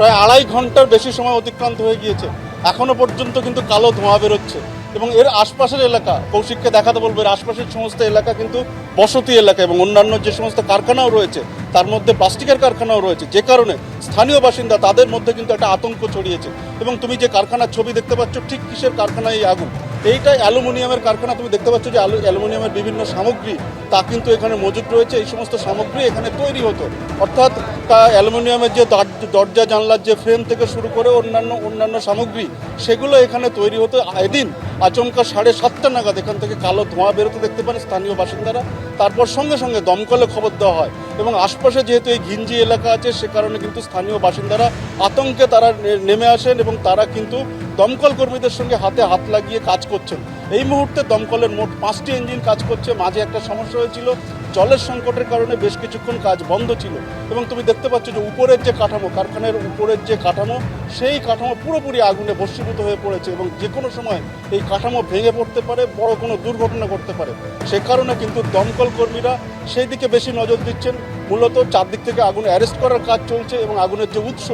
প্রায় আড়াই ঘণ্টার বেশি সময় অতিক্রান্ত হয়ে গিয়েছে। এখনও পর্যন্ত কিন্তু কালো ধোঁয়া বেরোচ্ছে। এবং এর আশপাশের এলাকা, কৌশিককে দেখাতে বলব, এর আশপাশের সমস্ত এলাকা কিন্তু বসতি এলাকা এবং অন্যান্য যে সমস্ত কারখানাও রয়েছে, তার মধ্যে প্লাস্টিকের কারখানাও রয়েছে। যে কারণে স্থানীয় বাসিন্দা তাদের মধ্যে কিন্তু একটা আতঙ্ক ছড়িয়েছে। এবং তুমি যে কারখানার ছবি দেখতে পাচ্ছ, ঠিক কিসের কারখানায় এই আগুন? এইটাই অ্যালুমিনিয়ামের কারখানা। তুমি দেখতে পাচ্ছ যে আলু- অ্যালুমিনিয়ামের বিভিন্ন সামগ্রী, তা কিন্তু এখানে মজুদ রয়েছে। এই সমস্ত সামগ্রী এখানে তৈরি হতো। অর্থাৎ তা অ্যালুমিনিয়ামের যে দার- দরজা, জানলার যে ফ্রেম থেকে শুরু করে অন্যান্য অন্যান্য সামগ্রী, সেগুলো এখানে তৈরি হতো এদিন আচমকা সাড়ে সাতটা নাগাদ এখান থেকে কালো ধোঁয়া বেরোতে দেখতে পান স্থানীয় বাসিন্দারা। তারপর সঙ্গে সঙ্গে দমকলে খবর দেওয়া হয় এবং আশপাশে যেহেতু এই ঘিঞ্জি এলাকা আছে, সে কারণে কিন্তু স্থানীয় বাসিন্দারা আতঙ্কে তারা নেমে আসেন এবং তারা কিন্তু দমকল কর্মীদের সঙ্গে হাতে হাত লাগিয়ে কাজ করছেন। এই মুহূর্তে দমকলের মোট পাঁচটি ইঞ্জিন কাজ করছে। মাঝে একটা সমস্যা হয়েছিল। জলের সংকটের কারণে বেশ কিছুক্ষণ কাজ বন্ধ ছিল এবং তুমি দেখতে পাচ্ছ যে উপরের যে কাঠামো, কারখানার উপরের যে কাঠামো, সেই কাঠামো পুরোপুরি আগুনে ভস্মীভূত হয়ে পড়েছে এবং যে কোনো সময় এই কাঠামো ভেঙে পড়তে পারে, বড় কোনো দুর্ঘটনা ঘটতে পারে। সে কারণে কিন্তু দমকল কর্মীরা সেই দিকে বেশি নজর দিচ্ছেন। মূলত চারদিক থেকে আগুন অ্যারেস্ট করার কাজ চলছে এবং আগুনের যে উৎস,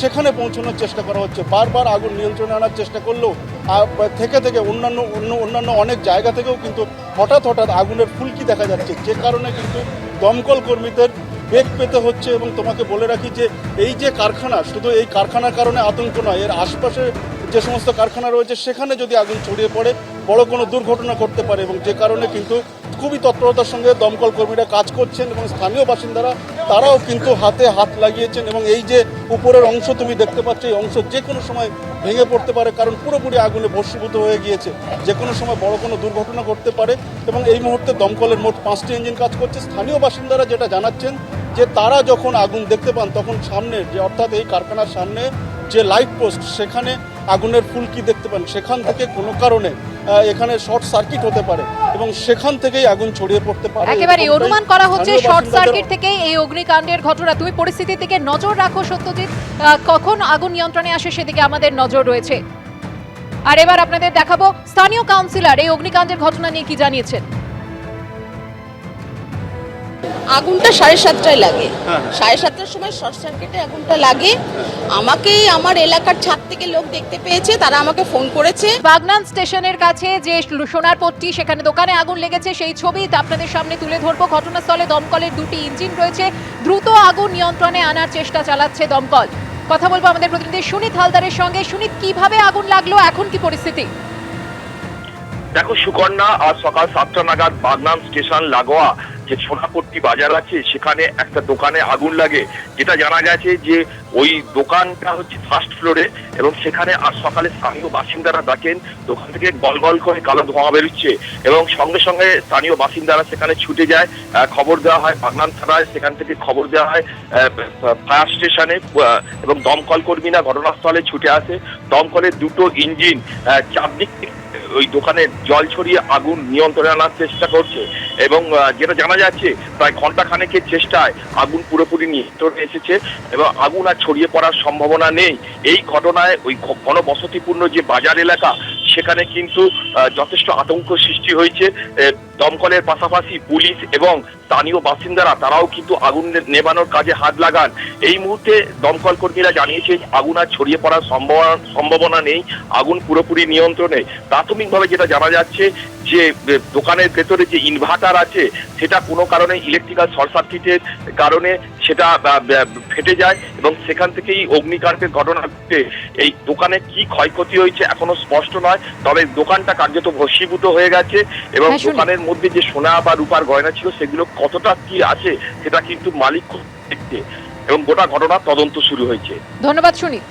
সেখানে পৌঁছানোর চেষ্টা করা হচ্ছে। বারবার আগুন নিয়ন্ত্রণে আনার চেষ্টা করলেও থেকে থেকে অন্যান্য, অন্য, অন্যান্য অনেক জায়গা থেকেও কিন্তু হঠাৎ হঠাৎ আগুনের ফুলকি দেখা যাচ্ছে। যে কারণে কিন্তু দমকল কর্মীদের বেগ পেতে হচ্ছে এবং তোমাকে বলে রাখি যে, এই যে কারখানা, শুধু এই কারখানার কারণে আতঙ্ক নয়, এর আশপাশে যে সমস্ত কারখানা রয়েছে, সেখানে যদি আগুন ছড়িয়ে পড়ে বড় কোনো দুর্ঘটনা করতে পারে এবং যে কারণে কিন্তু খুবই তৎপরতার সঙ্গে দমকল কর্মীরা কাজ করছেন এবং স্থানীয় বাসিন্দারা, তারাও কিন্তু হাতে হাত লাগিয়েছেন এবং এই যে উপরের অংশ তুমি দেখতে পাচ্ছ, এই অংশ যে কোনো সময় ভেঙে পড়তে পারে কারণ পুরোপুরি আগুনে ভস্মীভূত হয়ে গিয়েছে। যে কোনো সময় বড় কোনো দুর্ঘটনা ঘটতে পারে এবং এই মুহূর্তে দমকলের মোট পাঁচটি ইঞ্জিন কাজ করছে। স্থানীয় বাসিন্দারা যেটা জানাচ্ছেন যে তারা যখন আগুন দেখতে পান, তখন সামনে যে, অর্থাৎ এই কারখানার সামনে যে লাইট পোস্ট সেখানে আগুনের ফুলকি দেখতে পান? সেখান থেকে কোনো কারণে এখানে শর্ট সার্কিট হতে পারে এবং সেখান থেকেই আগুন ছড়িয়ে পড়তে পারে। একেবারে অনুমান করা হচ্ছে শর্ট সার্কিট থেকে এই অগ্নিকাণ্ডের ঘটনা। তুমি পরিস্থিতির দিকে নজর রাখো সত্যজিৎ। কখন আগুন নিয়ন্ত্রণে আসে সেদিকে আমাদের নজর রয়েছে। আর এবার আপনাদের দেখাবো স্থানীয় কাউন্সিলর এই অগ্নিকাণ্ডের ঘটনা নিয়ে কি জানিয়েছেন? আগুনটা সাড়ে সাতটায় লাগে। হ্যাঁ। সাড়ে সাতটার সময় শর্ট সার্কিটে আগুনটা লাগে। আমাকে আমার এলাকার ছাদ থেকে লোক দেখতে পেয়েছে তারা আমাকে ফোন করেছে। বাগনান স্টেশনের কাছে যে সোনার পট্টি সেখানে দোকানে আগুন লেগেছে সেই ছবি আপনাদের সামনে তুলে ধরবো। ঘটনাস্থলে দমকলের দুটি ইঞ্জিন রয়েছে। দ্রুত আগুন নিয়ন্ত্রণে আনার চেষ্টা চালাচ্ছে দমকল। কথা বলব আমাদের প্রতিনিধি সুনীত হালদারের সঙ্গে। সুনীত কীভাবে আগুন লাগল? এখন কি পরিস্থিতি? দেখো সুকন্যা আজ সকাল সাতটা নাগাদ বাগনান স্টেশন লাগোয়া যে সোনাপট্টি বাজার আছে, সেখানে একটা দোকানে আগুন লাগে। যেটা জানা গেছে যে ওই দোকানটা হচ্ছে ফার্স্ট ফ্লোরে এবং সেখানে আজ সকালে স্থানীয় বাসিন্দারা ডাকেন দোকান থেকে গল গল করে কালো ধোঁয়া বেরোচ্ছে এবং সঙ্গে সঙ্গে স্থানীয় বাসিন্দারা সেখানে ছুটে যায়। খবর দেওয়া হয় বাগনান থানায় সেখান থেকে খবর দেওয়া হয় ফায়ার স্টেশনে এবং দমকল কর্মীরা ঘটনাস্থলে ছুটে আসে। দমকলের দুটো ইঞ্জিন চারদিক ওই দোকানে জল ছড়িয়ে আগুন নিয়ন্ত্রণে আনার চেষ্টা করছে এবং যেটা জানা যাচ্ছে, প্রায় ঘণ্টা খানেকের চেষ্টায় আগুন পুরোপুরি নিয়ন্ত্রণে এসেছে এবং আগুন আর ছড়িয়ে পড়ার সম্ভাবনা নেই। এই ঘটনায় ওই ঘনবসতিপূর্ণ যে বাজার এলাকা, সেখানে কিন্তু যথেষ্ট আতঙ্ক সৃষ্টি হয়েছে। দমকলের পাশাপাশি পুলিশ এবং স্থানীয় বাসিন্দারা তারাও কিন্তু আগুন নে- নেভানোর কাজে হাত লাগান। এই মুহূর্তে দমকল কর্মীরা জানিয়েছে আগুন আর ছড়িয়ে পড়ার সম্ভাবনা সম্ভাবনা নেই আগুন পুরোপুরি নিয়ন্ত্রণে। প্রাথমিকভাবে যেটা জানা যাচ্ছে যে দোকানের ভেতরে যে ইনভার্টার আছে সেটা কোনো কারণে ইলেকট্রিক্যাল শর্ট সার্কিটের কারণে সেটা ফেটে যায় এবং সেখান থেকেই অগ্নিকাণ্ডের ঘটনা ঘটে। এই দোকানে কি ক্ষয়ক্ষতি হয়েছে এখনও স্পষ্ট নয় তবে দোকানটা কার্যত ভস্মীভূত হয়ে গেছে এবং হ্যাঁ, দোকানের মধ্যে যে সোনা বা রূপার গয়না ছিল, সেগুলো কতটা কি আছে, সেটা কিন্তু মালিক দেখতে এবং গোটা ঘটনা তদন্ত শুরু হয়েছে। ধন্যবাদ সুনীত